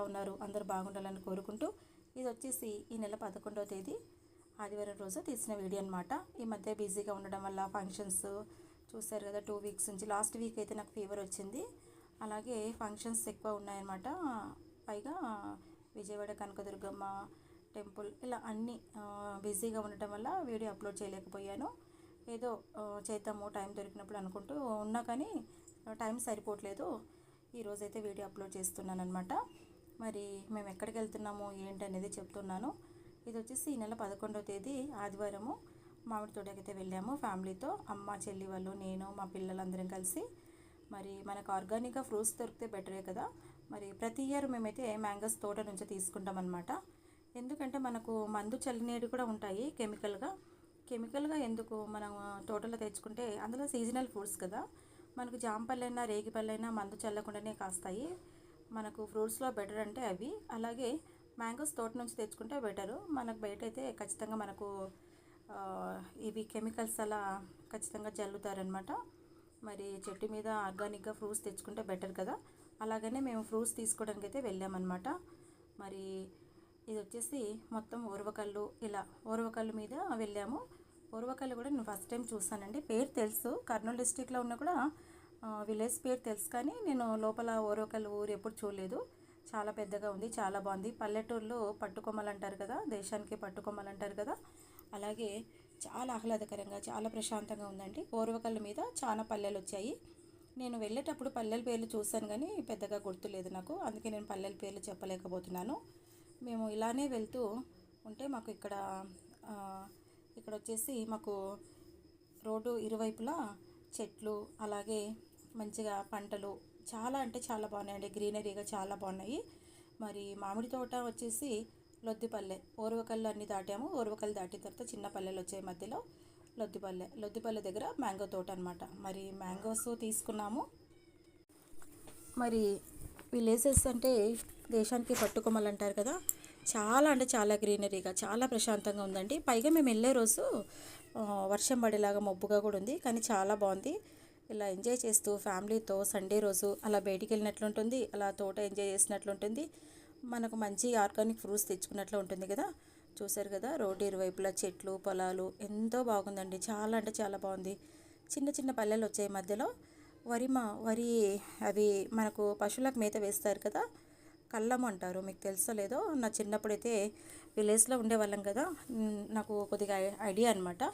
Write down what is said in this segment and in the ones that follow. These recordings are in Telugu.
ఎలా ఉన్నారు. అందరూ బాగుండాలని కోరుకుంటూ ఇది వచ్చేసి ఈ నెల పదకొండవ తేదీ ఆదివారం రోజు తీసిన వీడియో అనమాట ఈ మధ్య బిజీగా ఉండడం వల్ల ఫంక్షన్స్ చూశారు కదా టూ వీక్స్ నుంచి. లాస్ట్ వీక్ అయితే నాకు ఫీవర్ వచ్చింది. అలాగే ఫంక్షన్స్ ఎక్కువ ఉన్నాయన్నమాట. పైగా విజయవాడ కనకదుర్గమ్మ టెంపుల్ ఇలా అన్నీ బిజీగా ఉండటం వల్ల వీడియో అప్లోడ్ చేయలేకపోయాను. ఏదో చేద్దాము టైం దొరికినప్పుడు అనుకుంటూ ఉన్నా కానీ టైం సరిపోవట్లేదు. ఈరోజైతే వీడియో అప్లోడ్ చేస్తున్నాను అనమాట మరి మేము ఎక్కడికి వెళ్తున్నాము ఏంటి అనేది చెప్తున్నాను. ఇది వచ్చేసి ఈ నెల పదకొండవ తేదీ ఆదివారము. మామిడి తోటకైతే వెళ్ళాము ఫ్యామిలీతో. అమ్మ చెల్లి వాళ్ళు నేను మా పిల్లలందరం కలిసి. మరి మనకు ఆర్గానిక్గా ఫ్రూట్స్ దొరికితే బెటరే కదా. మరి ప్రతి ఇయర్ మేమైతే మ్యాంగోస్ తోట నుంచి తీసుకుంటాం అనమాట ఎందుకంటే మనకు మందు చల్లినేవి కూడా ఉంటాయి కెమికల్గా. కెమికల్గా ఎందుకు మనం తోటలో తెచ్చుకుంటే అందులో సీజనల్ ఫ్రూట్స్ కదా. మనకు జాంపళ్ళైనా రేగిపల్లైనా మందు చల్లకుండానే కాస్తాయి. మనకు ఫ్రూట్స్లో బెటర్ అంటే అవి. అలాగే మ్యాంగోస్ తోట నుంచి తెచ్చుకుంటే బెటరు. మనకు బయట అయితే ఖచ్చితంగా మనకు ఇవి కెమికల్స్ అలా ఖచ్చితంగా జల్లుతారనమాట. మరి చెట్టు మీద ఆర్గానిక్గా ఫ్రూట్స్ తెచ్చుకుంటే బెటర్ కదా. అలాగనే మేము ఫ్రూట్స్ తీసుకోవడానికి అయితే వెళ్ళామన్నమాట మరి ఇది వచ్చేసి మొత్తం ఓర్వకల్లు ఇలా ఓర్వకల్లు మీద వెళ్ళాము. ఓర్వకల్లు కూడా నేను ఫస్ట్ టైం చూసానండి పేరు తెలుసు. కర్నూలు డిస్టిక్లో ఉన్న కూడా విలేజ్ పేరు తెలుసు కానీ నేను లోపల ఓర్వకల్లు ఊరు ఎప్పుడు చూడలేదు. చాలా పెద్దగా ఉంది చాలా బాగుంది. పల్లెటూరులో పట్టుకొమ్మలు అంటారు కదా దేశానికి పట్టుకొమ్మలు అంటారు కదా. అలాగే చాలా ఆహ్లాదకరంగా చాలా ప్రశాంతంగా ఉందండి. ఓర్వకల్లు మీద చాలా పల్లెలు వచ్చాయి. నేను వెళ్ళేటప్పుడు పల్లెల పేర్లు చూశాను కానీ పెద్దగా గుర్తులేదు నాకు. అందుకే నేను పల్లెల పేర్లు చెప్పలేకపోతున్నాను. మేము ఇలానే వెళ్తూ ఉంటే మాకు ఇక్కడ ఇక్కడ వచ్చేసి మాకు రోడ్డు ఇరువైపులా చెట్లు అలాగే మంచిగా పంటలు చాలా అంటే చాలా బాగున్నాయండి. గ్రీనరీగా చాలా బాగున్నాయి. మరి మామిడి తోట వచ్చేసి లొద్దిపల్లె. ఓరవకల్లు అన్ని దాటాము. ఓరవకల్లు దాటిన తర్వాత చిన్న పల్లెలు వచ్చాయి మధ్యలో. లొద్దిపల్లె. లొద్దిపల్లె దగ్గర మ్యాంగో తోట అనమాట మరి మ్యాంగోస్ తీసుకున్నాము. మరి విలేజెస్ అంటే దేశానికి పట్టుకొమ్మలు అంటారు కదా. చాలా అంటే చాలా గ్రీనరీగా చాలా ప్రశాంతంగా ఉందండి. పైగా మేము వెళ్ళే రోజు వర్షం పడేలాగా మబ్బుగా కూడా ఉంది. కానీ చాలా బాగుంది. ఇలా ఎంజాయ్ చేస్తూ ఫ్యామిలీతో సండే రోజు అలా బయటికి వెళ్ళినట్లుంటుంది అలా తోట ఎంజాయ్ చేసినట్లుంటుంది. మనకు మంచి ఆర్గానిక్ ఫ్రూట్స్ తెచ్చుకున్నట్లు ఉంటుంది కదా. చూసారు కదా రోడ్డు ఇరువైపులా చెట్లు పొలాలు ఎంతో బాగుందండి. చాలా అంటే చాలా బాగుంది. చిన్న చిన్న పల్లెలు వచ్చాయి మధ్యలో. వరి మా వరి అవి మనకు పశువులకు మేత వేస్తారు కదా. కళ్ళము అంటారు మీకు తెలుసో లేదో? నా చిన్నప్పుడైతే విలేజ్లో ఉండేవాళ్ళం కదా. నాకు కొద్దిగా ఐ- ఐడియా అనమాట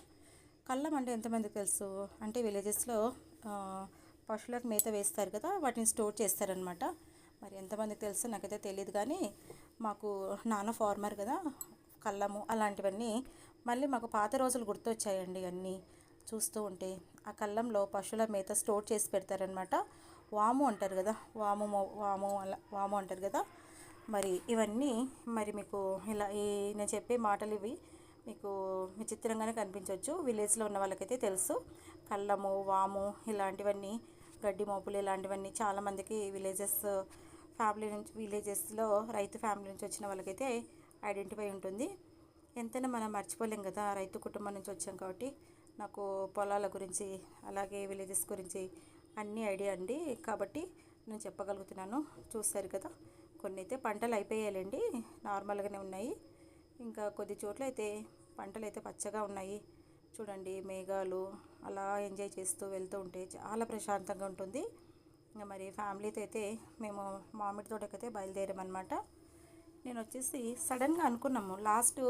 కళ్ళం అంటే ఎంతమందికి తెలుసు? అంటే విలేజెస్లో పశువులకు మేత వేస్తారు కదా వాటిని స్టోర్ చేస్తారనమాట మరి ఎంతమందికి తెలుసో నాకైతే తెలియదు కానీ మాకు నాన్న ఫార్మర్ కదా కళ్ళము అలాంటివన్నీ మళ్ళీ మాకు పాత రోజులు గుర్తొచ్చాయండి అన్నీ చూస్తూ ఉంటే. ఆ కళ్ళంలో పశువుల మేత స్టోర్ చేసి పెడతారనమాట వాము అంటారు కదా వాము వాము అలా వాము అంటారు కదా. మరి ఇవన్నీ మరి మీకు ఇలా ఈ నేను చెప్పే మాటలు ఇవి. మీకు విచిత్రంగానే కనిపించవచ్చు విలేజ్లో ఉన్న వాళ్ళకైతే తెలుసు. కళ్ళము వాము ఇలాంటివన్నీ గడ్డి మోపులు ఇలాంటివన్నీ చాలామందికి విలేజెస్ ఫ్యామిలీ నుంచి విలేజెస్లో రైతు ఫ్యామిలీ నుంచి వచ్చిన వాళ్ళకైతే ఐడెంటిఫై ఉంటుంది. ఎంతైనా మనం మర్చిపోలేం కదా రైతు కుటుంబం నుంచి వచ్చాం కాబట్టి. నాకు పొలాల గురించి అలాగే విలేజెస్ గురించి అన్ని ఐడియా అండి. కాబట్టి నేను చెప్పగలుగుతున్నాను. చూస్తారు కదా కొన్ని అయితే పంటలు అయిపోయాయండి. నార్మల్గానే ఉన్నాయి. ఇంకా కొద్ది చోట్ల అయితే పంటలు అయితే పచ్చగా ఉన్నాయి. చూడండి మేఘాలు అలా ఎంజాయ్ చేస్తూ వెళ్తూ ఉంటే చాలా ప్రశాంతంగా ఉంటుంది. ఇంకా మరి ఫ్యామిలీతో అయితే మేము మామిడి తోటకైతే బయలుదేరామన్నమాట. నేను వచ్చేసి సడన్గా అనుకున్నాము. లాస్ట్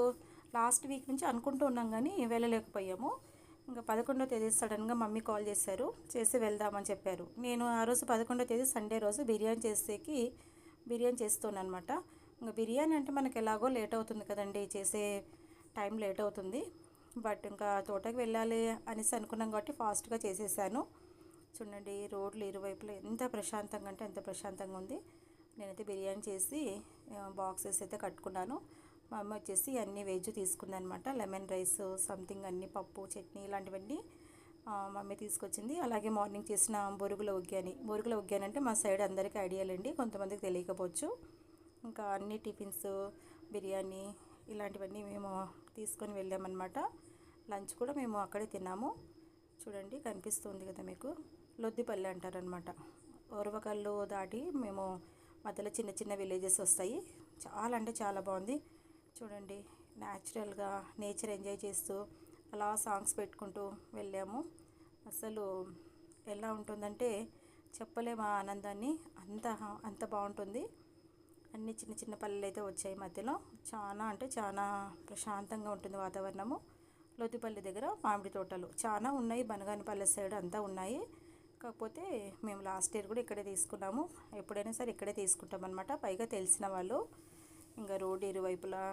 లాస్ట్ వీక్ నుంచి అనుకుంటూ ఉన్నాం కానీ వెళ్ళలేకపోయాము. ఇంకా పదకొండో తేదీ సడన్గా మమ్మీ కాల్ చేశారు. చేసి వెళ్దామని చెప్పారు. నేను ఆ రోజు పదకొండో తేదీ సండే రోజు బిర్యానీ చేసేకి బిర్యానీ చేస్తాను అనమాట ఇంకా బిర్యానీ అంటే మనకి ఎలాగో లేట్ అవుతుంది కదండి చేసే టైం లేట్ అవుతుంది. బట్ ఇంకా తోటకి వెళ్ళాలి అనేసి అనుకున్నాం కాబట్టి ఫాస్ట్గా చేసేసాను. చూడండి రోడ్లు ఇరువైపులా ఎంత ప్రశాంతంగా అంటే ఎంత ప్రశాంతంగా ఉంది. నేనైతే బిర్యానీ చేసి బాక్సెస్ అయితే కట్టుకున్నాను. మా అమ్మ వచ్చేసి అన్ని వెజ్ తీసుకుందనమాట. లెమన్ రైస్ సంథింగ్ అన్ని పప్పు చట్నీ ఇలాంటివన్నీ మమ్మీ తీసుకొచ్చింది. అలాగే మార్నింగ్ చేసిన బొరుగుల ఉగ్గాని. బొరుగుల ఉగ్గాని అంటే మా సైడ్ అందరికీ ఐడియాలండి కొంతమందికి తెలియకపోవచ్చు. ఇంకా అన్ని టిఫిన్స్ బిర్యానీ ఇలాంటివన్నీ మేము తీసుకొని వెళ్ళామన్నమాట. లంచ్ కూడా మేము అక్కడే తిన్నాము. చూడండి కనిపిస్తుంది కదా మీకు. లొద్దిపల్లి అంటారనమాట ఓర్వకల్లు దాటి మేము మధ్యలో చిన్న చిన్న విలేజెస్ వస్తాయి. చాలా అంటే చాలా బాగుంది. చూడండి న్యాచురల్గా నేచర్ ఎంజాయ్ చేస్తూ అలా సాంగ్స్ పెట్టుకుంటూ వెళ్ళాము. అసలు ఎలా ఉంటుందంటే చెప్పలేము ఆ ఆనందాన్ని. అంత అంత బాగుంటుంది. అన్ని చిన్న చిన్న పల్లెలు అయితే వచ్చాయి మధ్యలో. చాలా అంటే చాలా ప్రశాంతంగా ఉంటుంది వాతావరణము. లోతుపల్లి దగ్గర మామిడి తోటలు. చాలా ఉన్నాయి బనగానిపల్లె సైడ్ అంతా ఉన్నాయి. కాకపోతే మేము లాస్ట్ ఇయర్ కూడా ఇక్కడే తీసుకున్నాము. ఎప్పుడైనా సరే ఇక్కడే తీసుకుంటాం అనమాట పైగా తెలిసిన వాళ్ళు ఇంకా రోడ్డు ఇరువైపులా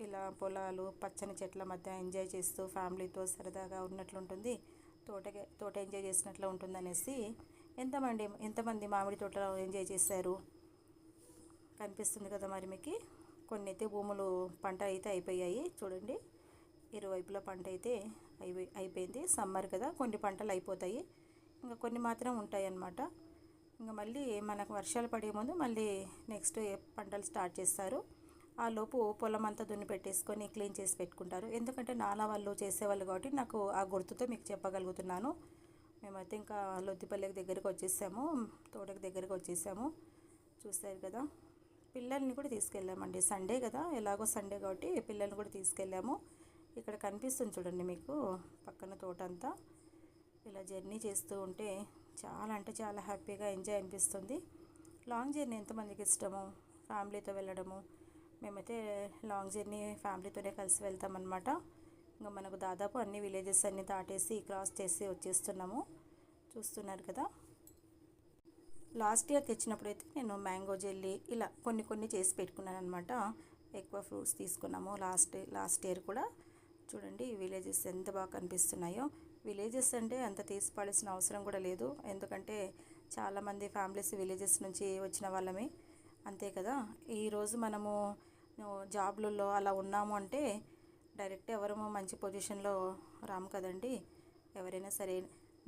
ఇలా పొలాలు పచ్చని చెట్ల మధ్య ఎంజాయ్ చేస్తూ ఫ్యామిలీతో సరదాగా ఉన్నట్లుంటుంది. తోటకి తోట ఎంజాయ్ చేసినట్లు ఉంటుందనేసి. ఎంతమంది ఎంతమంది మామిడి తోటలో ఎంజాయ్ చేశారు? కనిపిస్తుంది కదా మరి మీకు. కొన్ని అయితే భూములు పంట అయితే అయిపోయాయి. చూడండి ఇరువైపుల పంట అయితే అయిపోయి అయిపోయింది. సమ్మర్ కదా కొన్ని పంటలు అయిపోతాయి. ఇంకా కొన్ని మాత్రం ఉంటాయి అన్నమాట ఇంకా మళ్ళీ మనకు వర్షాలు పడే ముందు మళ్ళీ నెక్స్ట్ పంటలు స్టార్ట్ చేస్తారు. ఆ లోపు పొలం అంతా దున్ని పెట్టేసుకొని క్లీన్ చేసి పెట్టుకుంటారు. ఎందుకంటే నాన్న వాళ్ళు చేసేవాళ్ళు కాబట్టి నాకు ఆ గుర్తుతో మీకు చెప్పగలుగుతున్నాను. మేమైతే ఇంకా లొద్దిపల్లెకి దగ్గరికి వచ్చేసాము తోటకి దగ్గరికి వచ్చేసాము. చూస్తారు కదా? పిల్లల్ని కూడా తీసుకెళ్ళామండి. సండే కదా ఎలాగో సండే కాబట్టి పిల్లల్ని కూడా తీసుకెళ్ళాము. ఇక్కడ కనిపిస్తుంది చూడండి మీకు పక్కన తోట అంతా ఇలా జర్నీ చేస్తూ ఉంటే చాలా అంటే చాలా హ్యాపీగా ఎంజాయ్ అనిపిస్తుంది. లాంగ్ జర్నీ ఎంతమందికి ఇష్టము? ఫ్యామిలీతో వెళ్ళడము. మేమైతే లాంగ్ జర్నీ ఫ్యామిలీతోనే కలిసి వెళ్తామన్నమాట. ఇంకా మనకు దాదాపు అన్ని విలేజెస్ అన్నీ దాటేసి క్రాస్ చేసి వచ్చేస్తున్నాము. చూస్తున్నారు కదా? లాస్ట్ ఇయర్ తెచ్చినప్పుడు అయితే నేను మ్యాంగో జెల్లీ ఇలా కొన్ని కొన్ని చేసి పెట్టుకున్నాను అనమాట ఎక్కువ ఫ్రూట్స్ తీసుకున్నాము లాస్ట్ లాస్ట్ ఇయర్ కూడా. చూడండి ఈ విలేజెస్ ఎంత బాగా కనిపిస్తున్నాయో. విలేజెస్ అంటే అంత తీసి పడాల్సిన అవసరం కూడా లేదు. ఎందుకంటే చాలామంది ఫ్యామిలీస్ విలేజెస్ నుంచి వచ్చిన వాళ్ళమే. అంతే కదా. ఈరోజు మనము జాబ్లలో అలా ఉన్నాము అంటే డైరెక్ట్ ఎవరము మంచి పొజిషన్లో రాము కదండి. ఎవరైనా సరే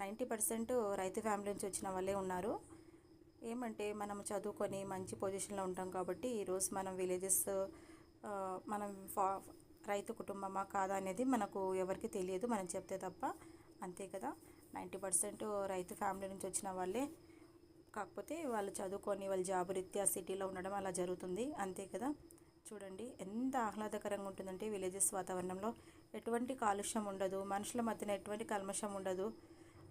నైంటీ పర్సెంట్ రైతు ఫ్యామిలీ నుంచి వచ్చిన వాళ్ళే ఉన్నారు. ఏమంటే మనం చదువుకొని మంచి పొజిషన్లో ఉంటాం కాబట్టి ఈరోజు మనం విలేజెస్ మనం ఫా రైతు కుటుంబమా కాదా అనేది మనకు ఎవరికి తెలియదు. మనం చెప్తే తప్ప అంతే కదా. నైంటీ పర్సెంట్ రైతు ఫ్యామిలీ నుంచి వచ్చిన వాళ్ళే. కాకపోతే వాళ్ళు చదువుకొని వాళ్ళ జాబ్ రీత్యా సిటీలో ఉండడం అలా జరుగుతుంది. అంతే కదా. చూడండి ఎంత ఆహ్లాదకరంగా ఉంటుందంటే విలేజెస్ వాతావరణంలో. ఎటువంటి కాలుష్యం ఉండదు. మనుషుల మధ్యన ఎటువంటి కల్మషం ఉండదు.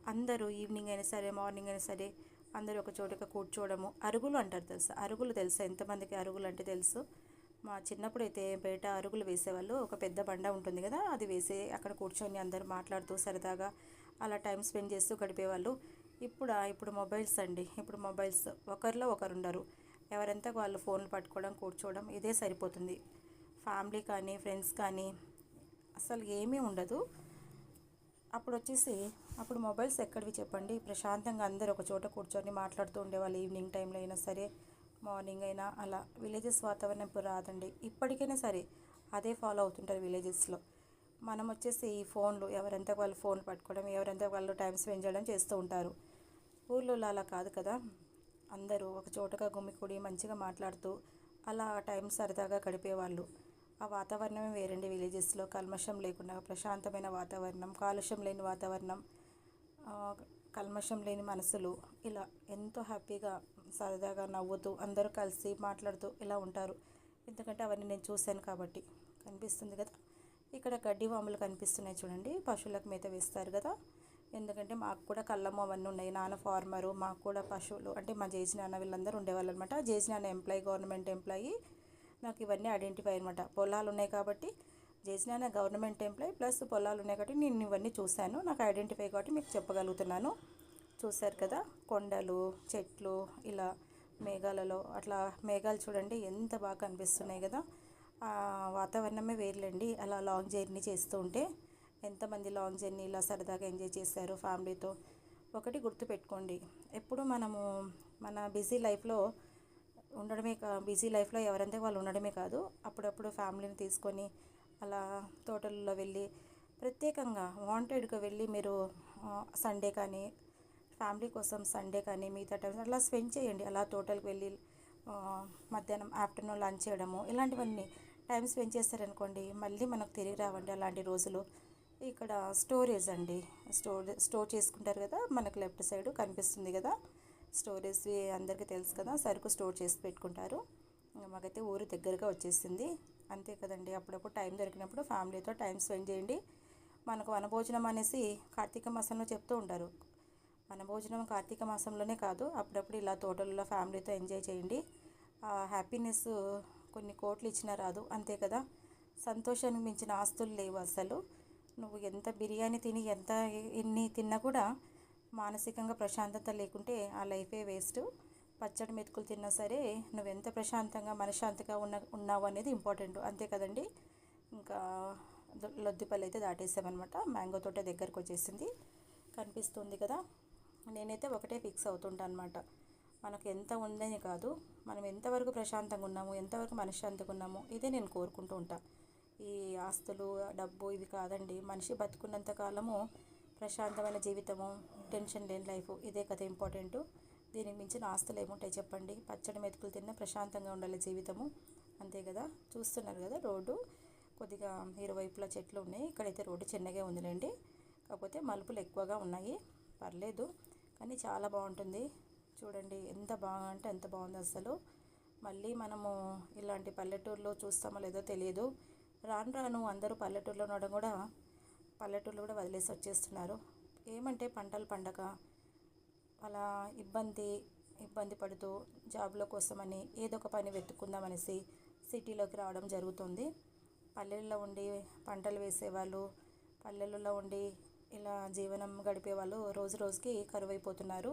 అందరూ ఈవినింగ్ అయినా సరే మార్నింగ్ అయినా సరే అందరూ ఒక చోటక కూర్చోవడము అరుగులు అంటారు తెలుసా? అరుగులు తెలుసా? ఎంతమందికి అరుగులు అంటే తెలుసు? మా చిన్నప్పుడు అయితే బయట అరుగులు వేసేవాళ్ళు. ఒక పెద్ద బండ ఉంటుంది కదా అది వేసి అక్కడ కూర్చొని అందరూ మాట్లాడుతూ సరదాగా అలా టైం స్పెండ్ చేస్తూ గడిపేవాళ్ళు. ఇప్పుడు? ఇప్పుడు మొబైల్స్ అండి. ఇప్పుడు మొబైల్స్. ఒకరిలో ఒకరు ఉండరు. ఎవరంతా వాళ్ళు ఫోన్లు పట్టుకోవడం కూర్చోవడం ఇదే సరిపోతుంది. ఫ్యామిలీ కానీ ఫ్రెండ్స్ కానీ అసలు ఏమీ ఉండదు. అప్పుడు వచ్చేసి అప్పుడు మొబైల్స్ ఎక్కడివి చెప్పండి. ప్రశాంతంగా అందరూ ఒక చోట కూర్చొని మాట్లాడుతూ ఉండేవాళ్ళు. ఈవినింగ్ టైంలో అయినా సరే మార్నింగ్ అయినా అలా. విలేజెస్ వాతావరణం ఇప్పుడు రాదండి. ఇప్పటికైనా సరే అదే ఫాలో అవుతుంటారు విలేజెస్లో. మనం వచ్చేసి ఈ ఫోన్లు ఎవరంతా వాళ్ళు ఫోన్ పట్టుకోవడం ఎవరంతా వాళ్ళు టైం స్పెండ్ చేయడం చేస్తూ ఉంటారు. ఊళ్ళో అలా కాదు కదా. అందరూ ఒక చోటగా గుమ్మికూడి మంచిగా మాట్లాడుతూ అలా టైం సరదాగా గడిపేవాళ్ళు. ఆ వాతావరణమే వేరండి విలేజెస్లో. కల్మషం లేకుండా ప్రశాంతమైన వాతావరణం కాలుష్యం లేని వాతావరణం. కల్మషం లేని మనసులు ఇలా ఎంతో హ్యాపీగా సరదాగా నవ్వుతూ అందరూ కలిసి మాట్లాడుతూ ఇలా ఉంటారు. ఎందుకంటే అవన్నీ నేను చూశాను కాబట్టి కనిపిస్తుంది కదా. ఇక్కడ గడ్డి వాములు కనిపిస్తున్నాయి చూడండి. పశువులకు మేత వేస్తారు కదా. ఎందుకంటే మాకు కూడా కళ్ళము అవన్నీ ఉన్నాయి. నాన్న ఫార్మరు మాకు కూడా పశువులు. అంటే మా జేజీ నాన్న వీళ్ళందరూ ఉండేవాళ్ళు అనమాట జేజీ నాన్న ఎంప్లాయీ గవర్నమెంట్ ఎంప్లాయీ. నాకు ఇవన్నీ ఐడెంటిఫై అనమాట పొలాలు ఉన్నాయి కాబట్టి జేజీ గవర్నమెంట్ ఎంప్లాయ్ ప్లస్ పొలాలు ఉన్నాయి కాబట్టి నేను ఇవన్నీ చూశాను. నాకు ఐడెంటిఫై కాబట్టి మీకు చెప్పగలుగుతున్నాను. చూశారు కదా కొండలు చెట్లు ఇలా మేఘాలలో అట్లా మేఘాలు చూడండి ఎంత బాగా కనిపిస్తున్నాయి కదా. ఆ వాతావరణమే వేర్లండి. అలా లాంగ్ జర్నీ చేస్తూ ఉంటే ఎంతమంది లాంగ్ జర్నీ ఇలా సరదాగా ఎంజాయ్ చేశారు ఫ్యామిలీతో? ఒకటి గుర్తుపెట్టుకోండి. ఎప్పుడు మనము మన బిజీ లైఫ్లో ఉండడమే కా బిజీ లైఫ్లో ఎవరంతే వాళ్ళు ఉండడమే కాదు. అప్పుడప్పుడు ఫ్యామిలీని తీసుకొని అలా తోటల్లో వెళ్ళి ప్రత్యేకంగా వాంటెడ్గా వెళ్ళి మీరు సండే కానీ ఫ్యామిలీ కోసం సండే కానీ మిగతా టైం అలా స్పెండ్ చేయండి. అలా తోటలకు వెళ్ళి మధ్యాహ్నం ఆఫ్టర్నూన్ లంచ్ చేయడము ఇలాంటివన్నీ టైం స్పెండ్ చేస్తారనుకోండి మళ్ళీ మనకు తిరిగి రావండి అలాంటి రోజులు. ఇక్కడ స్టోరేజ్ అండి. స్టోర్ స్టోర్ చేసుకుంటారు కదా మనకు లెఫ్ట్ సైడ్ కనిపిస్తుంది కదా స్టోరేజ్ అందరికీ తెలుసు కదా సరుకు స్టోర్ చేసి పెట్టుకుంటారు. మాకైతే ఊరు దగ్గరగా వచ్చేసింది. అంతే కదండి. అప్పుడప్పుడు టైం దొరికినప్పుడు ఫ్యామిలీతో టైం స్పెండ్ చేయండి. మనకు వనభోజనం అనేసి కార్తీక మాసంలో చెప్తూ ఉంటారు. వనభోజనం కార్తీక మాసంలోనే కాదు అప్పుడప్పుడు ఇలా తోటలలో ఫ్యామిలీతో ఎంజాయ్ చేయండి. హ్యాపీనెస్ కొన్ని కోట్లు ఇచ్చినా రాదు. అంతే కదా. సంతోషానికి మించిన ఆస్తులు లేవు అసలు. నువ్వు ఎంత బిర్యానీ తిని ఎంత ఎన్ని తిన్నా కూడా మానసికంగా ప్రశాంతత లేకుంటే ఆ లైఫే వేస్ట్. పచ్చడి మెతుకులు తిన్నా సరే నువ్వు ఎంత ప్రశాంతంగా మనశ్శాంతిగా ఉన్న ఉన్నావు అనేది ఇంపార్టెంట్. అంతే కదండి? ఇంకా లొద్దిపల్లి అయితే దాటేసామన్నమాట. మ్యాంగో తోట దగ్గరకు వచ్చేసింది. కనిపిస్తుంది కదా? నేనైతే ఒకటే ఫిక్స్ అవుతుంటా అనమాట మనకు ఎంత ఉందని కాదు మనం ఎంతవరకు ప్రశాంతంగా ఉన్నాము ఎంతవరకు మనశ్శాంతిగా ఉన్నాము ఇదే నేను కోరుకుంటూ ఉంటా. ఈ ఆస్తులు డబ్బు ఇవి కాదండి. మనిషి బతుకున్నంత కాలము ప్రశాంతమైన జీవితము టెన్షన్ లేని లైఫ్ ఇదే కదా ఇంపార్టెంటు. దీనికి మించిన ఆస్తులు ఏముంటాయి చెప్పండి? పచ్చడి మెతుకులు తిన్న ప్రశాంతంగా ఉండాలి జీవితము. అంతే కదా? చూస్తున్నారు కదా రోడ్డు? కొద్దిగా ఇరువైపులా చెట్లు ఉన్నాయి. ఇక్కడైతే రోడ్డు చిన్నగా ఉందిలేండి. కాకపోతే మలుపులు ఎక్కువగా ఉన్నాయి. పర్లేదు. కానీ చాలా బాగుంటుంది. చూడండి ఎంత బాగా అంటే ఎంత బాగుంది అసలు. మళ్ళీ మనము ఇలాంటి పల్లెటూరులో చూస్తామో లేదో తెలియదు. రాను రాను అందరూ పల్లెటూరులో ఉండడం కూడా పల్లెటూరులో కూడా వదిలేసి వచ్చేస్తున్నారు. ఏమంటే పంటలు పండగ అలా ఇబ్బంది ఇబ్బంది పడుతూ జాబ్ల కోసమని ఏదో ఒక పని వెతుక్కుందామనేసి సిటీలోకి రావడం జరుగుతుంది. పల్లెల్లో ఉండి పంటలు వేసేవాళ్ళు పల్లెల్లో ఉండి ఇలా జీవనం గడిపే వాళ్ళు రోజు రోజుకి కరువైపోతున్నారు.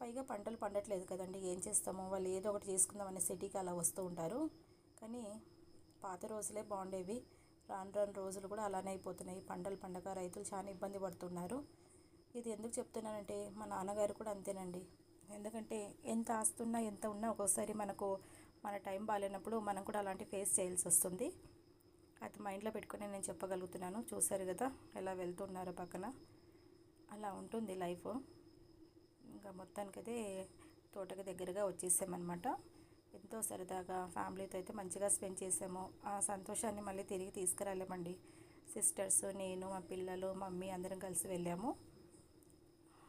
పైగా పంటలు పండట్లేదు కదండి ఏం చేస్తామో? వాళ్ళు ఏదో ఒకటి చేసుకుందామని సిటీకి అలా వస్తూ ఉంటారు. కానీ పాత రోజులే బాగుండేవి. రాను రాను రోజులు కూడా అలానే అయిపోతున్నాయి. పంటలు పండగ రైతులు చాలా ఇబ్బంది పడుతున్నారు. ఇది ఎందుకు చెప్తున్నానంటే మా నాన్నగారు కూడా అంతేనండి. ఎందుకంటే ఎంత ఆస్తున్నా ఎంత ఉన్నా ఒక్కోసారి మనకు మన టైం బాగాలేనప్పుడు మనం కూడా అలాంటి ఫేస్ చేయాల్సి వస్తుంది. అది మైండ్లో పెట్టుకుని నేను చెప్పగలుగుతున్నాను. చూసారు కదా ఎలా వెళ్తున్నారో పక్కన. అలా ఉంటుంది లైఫ్. ఇంకా మొత్తానికైతే తోటకి దగ్గరగా వచ్చేసామన్నమాట. ఎంతో సరదాగా ఫ్యామిలీతో అయితే మంచిగా స్పెండ్ చేసాము. ఆ సంతోషాన్ని మళ్ళీ తిరిగి తీసుకురాలేమండి. సిస్టర్స్ నేను మా పిల్లలు మమ్మీ అందరం కలిసి వెళ్ళాము.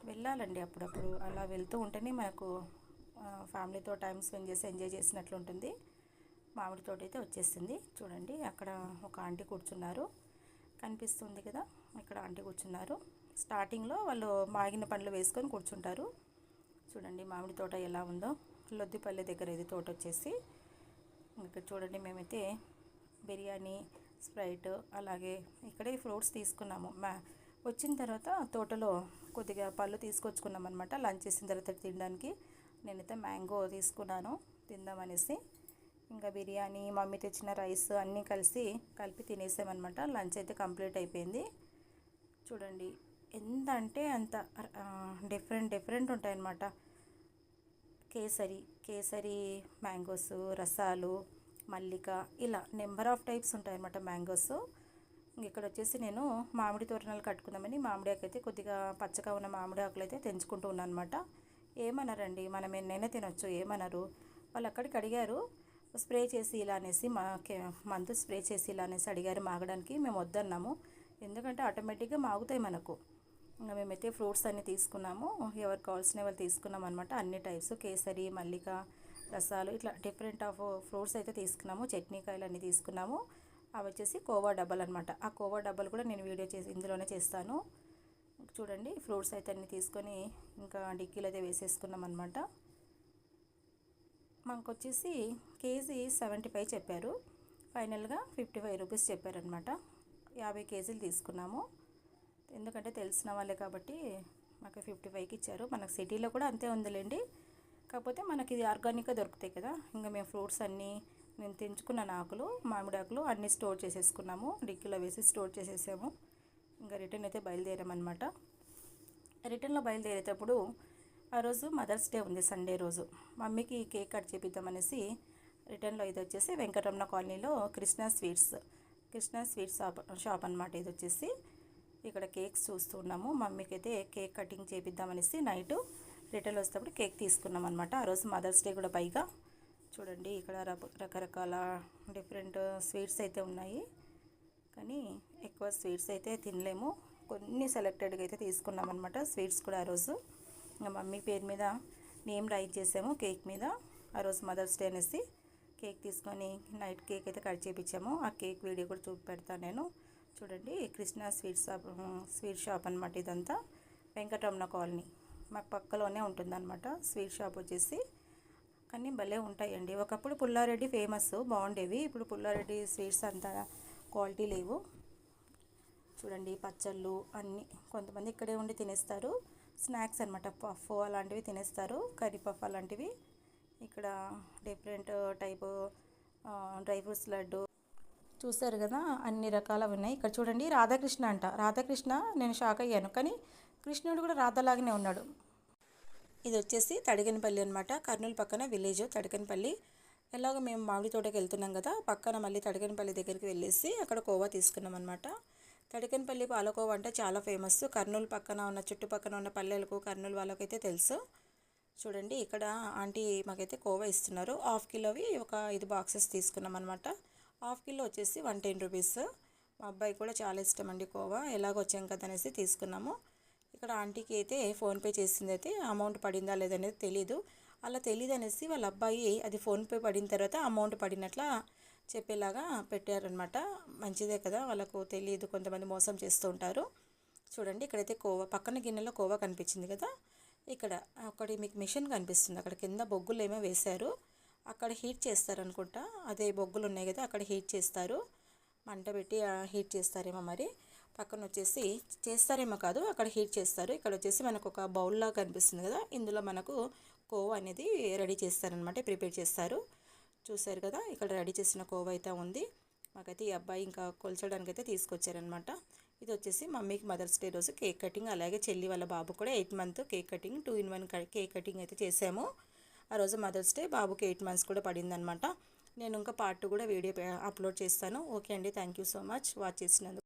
వెళ్ళాలండి అప్పుడప్పుడు. అలా వెళ్తూ ఉంటేనే మనకు ఫ్యామిలీతో టైం స్పెండ్ చేసి ఎంజాయ్ చేసినట్లు ఉంటుంది. మామిడి తోట అయితే వచ్చేసింది. చూడండి అక్కడ ఒక ఆంటీ కూర్చున్నారు. కనిపిస్తుంది కదా ఇక్కడ ఆంటీ కూర్చున్నారు. స్టార్టింగ్లో వాళ్ళు మాగిన పండ్లు వేసుకొని కూర్చుంటారు. చూడండి మామిడి తోట ఎలా ఉందో. లొద్దిపల్లి దగ్గర ఇది తోట వచ్చేసి. ఇక్కడ చూడండి మేమైతే బిర్యానీ స్ప్రైట్ అలాగే ఇక్కడే ఫ్రూట్స్ తీసుకున్నాము. మా వచ్చిన తర్వాత తోటలో కొద్దిగా పళ్ళు తీసుకొచ్చుకున్నాం అనమాట లంచ్ చేసిన తర్వాత తినడానికి. నేనైతే మ్యాంగో తీసుకున్నాను తిందామనేసి ఇంకా బిర్యానీ మమ్మీ తెచ్చిన రైస్ అన్నీ కలిసి కలిపి తినేసామన్నమాట లంచ్ అయితే కంప్లీట్ అయిపోయింది. చూడండి ఎంత అంటే అంత డిఫరెంట్ డిఫరెంట్ ఉంటాయన్నమాట కేసరి కేసరి మ్యాంగోస్ రసాలు మల్లిక ఇలా నెంబర్ ఆఫ్ టైప్స్ ఉంటాయన్నమాట మ్యాంగోస్. ఇక్కడ వచ్చేసి నేను మామిడి తోరణాలు కట్టుకుందామని మామిడి ఆకు అయితే కొద్దిగా పచ్చగా ఉన్న మామిడి ఆకులు అయితే తెంచుకుంటూ ఉన్నాను అనమాట ఏమన్నారండి మనం ఎన్నైనా తినొచ్చు ఏమన్నారు వాళ్ళు అక్కడికి అడిగారు స్ప్రే చేసి ఇలా అనేసి మా మందు స్ప్రే చేసి ఇలా అనేసి అడిగారు మాగడానికి. మేము వద్దన్నాము. ఎందుకంటే ఆటోమేటిక్గా మాగుతాయి మనకు. ఇంకా మేమైతే ఫ్రూట్స్ అన్నీ తీసుకున్నాము. ఎవరికి కావాల్సిన వాళ్ళు తీసుకున్నాం అనమాట అన్ని టైప్స్ కేసరి మల్లిక రసాలు ఇట్లా డిఫరెంట్ ఆఫ్ ఫ్రూట్స్ అయితే తీసుకున్నాము. చట్నీకాయలు అన్నీ తీసుకున్నాము. అవి వచ్చేసి కోవా డబ్బాలు అనమాట ఆ కోవా డబ్బాలు కూడా నేను వీడియో చేసి ఇందులోనే చేస్తాను. చూడండి ఫ్రూట్స్ అయితే అన్నీ తీసుకొని ఇంకా డిక్కీలు అయితే వేసేసుకున్నాం అనమాట మాకు వచ్చేసి కేజీ సెవెంటీ ఫైవ్ చెప్పారు. ఫైనల్గా ఫిఫ్టీ ఫైవ్ రూపీస్ చెప్పారనమాట యాభై కేజీలు తీసుకున్నాము. ఎందుకంటే తెలిసిన వాళ్ళే కాబట్టి మాకు ఫిఫ్టీ ఫైవ్కి ఇచ్చారు. మనకు సిటీలో కూడా అంతే ఉందిలేండి. కాకపోతే మనకి ఇది ఆర్గానిక్గా దొరుకుతాయి కదా. ఇంకా మేము ఫ్రూట్స్ అన్నీ నేను తెంచుకున్న ఆకులు మామిడి ఆకులు అన్నీ స్టోర్ చేసేసుకున్నాము. డిక్కీలో వేసి స్టోర్ చేసేసాము. ఇంకా రిటర్న్ అయితే బయలుదేరామన్నమాట. రిటర్న్లో బయలుదేరేటప్పుడు ఆ రోజు మదర్స్ డే ఉంది సండే రోజు. మమ్మీకి కేక్ కట్ చేపిద్దామనేసి రిటర్న్లో ఇది వచ్చేసి వెంకటరమణ కాలనీలో Krishna sweets Krishna sweets shop shop అనమాట ఇది వచ్చేసి. ఇక్కడ కేక్స్ చూస్తూ ఉన్నాము. మమ్మీకి అయితే కేక్ కటింగ్ చేపిద్దామనేసి నైట్ రిటర్న్ వచ్చేటప్పుడు కేక్ తీసుకున్నాం అనమాట ఆ రోజు మదర్స్ డే కూడా పైగా. చూడండి ఇక్కడ రకరకాల డిఫరెంట్ స్వీట్స్ అయితే ఉన్నాయి. కానీ ఎక్కువ స్వీట్స్ అయితే తినలేము. కొన్ని సెలెక్టెడ్గా అయితే తీసుకున్నాం అనమాట స్వీట్స్ కూడా ఆ రోజు. ఇంకా మమ్మీ పేరు మీద నేమ్ రైట్ చేసాము కేక్ మీద. ఆ రోజు మదర్స్ డే అనేసి కేక్ తీసుకొని నైట్ కేక్ అయితే కట్ చేయించాము ఆ కేక్ వీడియో కూడా చూపి పెడతాను నేను. చూడండి Krishna sweet shop sweet shop అనమాట ఇదంతా. వెంకటరమణ కాలనీ. మాకు పక్కలోనే ఉంటుందన్నమాట స్వీట్ షాప్ వచ్చేసి. కానీ భలే ఉంటాయండి. ఒకప్పుడు పుల్లారెడ్డి ఫేమస్ బాగుండేవి. ఇప్పుడు పుల్లారెడ్డి స్వీట్స్ అంత క్వాలిటీ లేవు. చూడండి పచ్చళ్ళు అన్నీ కొంతమంది ఇక్కడే ఉండి తినేస్తారు. స్నాక్స్ అనమాట పఫ్ అలాంటివి తినేస్తారు. కర్రీ పఫ్ అలాంటివి. ఇక్కడ different type dry fruits laddu. చూస్తారు కదా అన్ని రకాలు ఉన్నాయి. ఇక్కడ చూడండి రాధాకృష్ణ అంట. రాధాకృష్ణ నేను షాక్ అయ్యాను. కానీ కృష్ణుడు కూడా రాధలాగానే ఉన్నాడు. ఇది వచ్చేసి తడిగనపల్లి అనమాట కర్నూలు పక్కన విలేజ్ తడిగనపల్లి. ఎలాగో మేము మామిడి తోటకి వెళ్తున్నాం కదా పక్కన మళ్ళీ తడిగనపల్లి దగ్గరికి వెళ్ళేసి అక్కడ కోవా తీసుకున్నాం అనమాట తడికనపల్లి పాలకోవా అంటే చాలా ఫేమస్. కర్నూలు పక్కన ఉన్న చుట్టుపక్కన ఉన్న పల్లెలకు కర్నూలు వాళ్ళకైతే తెలుసు. చూడండి ఇక్కడ ఆంటీ మాకైతే కోవా ఇస్తున్నారు. హాఫ్ కిలోవి ఒక ఐదు బాక్సెస్ తీసుకున్నాం అనమాట హాఫ్ కిలో వచ్చేసి వన్ టెన్ రూపీస్. మా అబ్బాయి కూడా చాలా ఇష్టం అండి కోవా. ఎలాగ వచ్చాం కదా అనేసి తీసుకున్నాము. ఇక్కడ ఆంటీకి అయితే ఫోన్పే చేసింది అయితే అమౌంట్ పడిందా లేదనేది తెలీదు. అలా తెలియదు అనేసి వాళ్ళ అబ్బాయి అది ఫోన్పే పడిన తర్వాత అమౌంట్ పడినట్లా చెప్పేలాగా పెట్టారనమాట మంచిదే కదా వాళ్ళకు తెలియదు కొంతమంది మోసం చేస్తూ ఉంటారు. చూడండి ఇక్కడైతే కోవా పక్కన గిన్నెలో కోవా కనిపించింది కదా. ఇక్కడ ఒకటి మీకు మిషన్ కనిపిస్తుంది. అక్కడ కింద బొగ్గులు ఏమో వేశారు. అక్కడ హీట్ చేస్తారనుకుంటా. అదే బొగ్గులు ఉన్నాయి కదా అక్కడ హీట్ చేస్తారు. మంట పెట్టి హీట్ చేస్తారేమో మరి. పక్కన వచ్చేసి చేస్తారేమో కాదు అక్కడ హీట్ చేస్తారు. ఇక్కడ వచ్చేసి మనకు ఒక బౌల్లా కనిపిస్తుంది కదా ఇందులో మనకు కోవా అనేది రెడీ చేస్తారనమాట ప్రిపేర్ చేస్తారు. చూసారు కదా ఇక్కడ రెడీ చేసిన కోవా అయితే ఉంది. మాకైతే ఈ అబ్బాయి ఇంకా కొల్చడానికి అయితే తీసుకొచ్చారనమాట. ఇది వచ్చేసి మమ్మీకి మదర్స్ డే రోజు కేక్ కటింగ్ అలాగే చెల్లి వాళ్ళ బాబు కూడా eight month cake cutting two in one cake cutting అయితే చేసాము. ఆ రోజు మదర్స్ డే బాబుకి ఎయిట్ మంత్స్ కూడా పడిందనమాట. నేను ఇంకా పార్ట్ కూడా వీడియో అప్లోడ్ చేస్తాను. ఓకే అండి thank you so much watch చేసినందుకు.